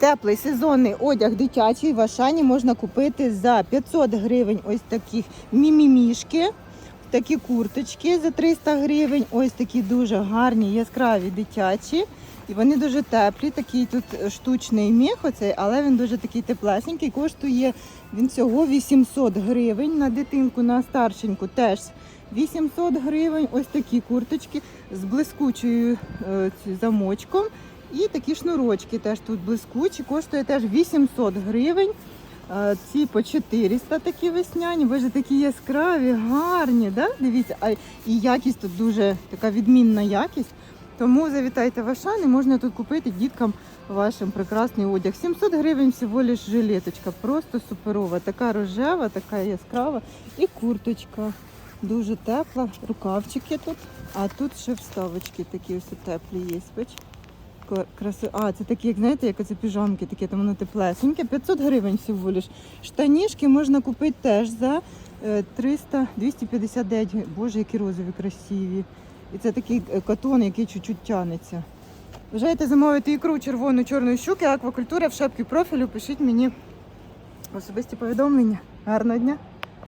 Теплий сезонний одяг дитячий в Ашані можна купити за 500 гривень ось таких мімімішки, такі курточки за 300 гривень, ось такі дуже гарні, яскраві дитячі. І вони дуже теплі, такий тут штучний міх, оцей, але він дуже такий теплесенький. Коштує він всього 800 гривень на дитинку, на старшеньку теж 800 гривень. Ось такі курточки з блискучою е, замочком. І такі шнурочки теж тут блискучі, коштує теж 800 гривень. Е, Ці по 400 такі весняні, боже, такі яскраві, гарні, да? дивіться, і якість тут дуже така відмінна якість. Тому завітайте в Ашан і можна тут купити діткам вашим прекрасний одяг. 700 гривень всього лиш жилеточка, просто суперова. Така рожева, така яскрава. І курточка дуже тепла, рукавчики тут. А тут ще вставочки такі ось теплі є. Краси... А, це такі, як знаєте, як оці піжамки, такі, там воно теплесеньке. 500 гривень всього лиш. Штанішки можна купити теж за е, 300, 259 гривень. Боже, які розові красиві. І це такий е, катон, який чуть-чуть тянеться. Бажаєте замовити ікру червону чорної щуки, аквакультура в шапці профілю. Пишіть мені особисті повідомлення. Гарного дня!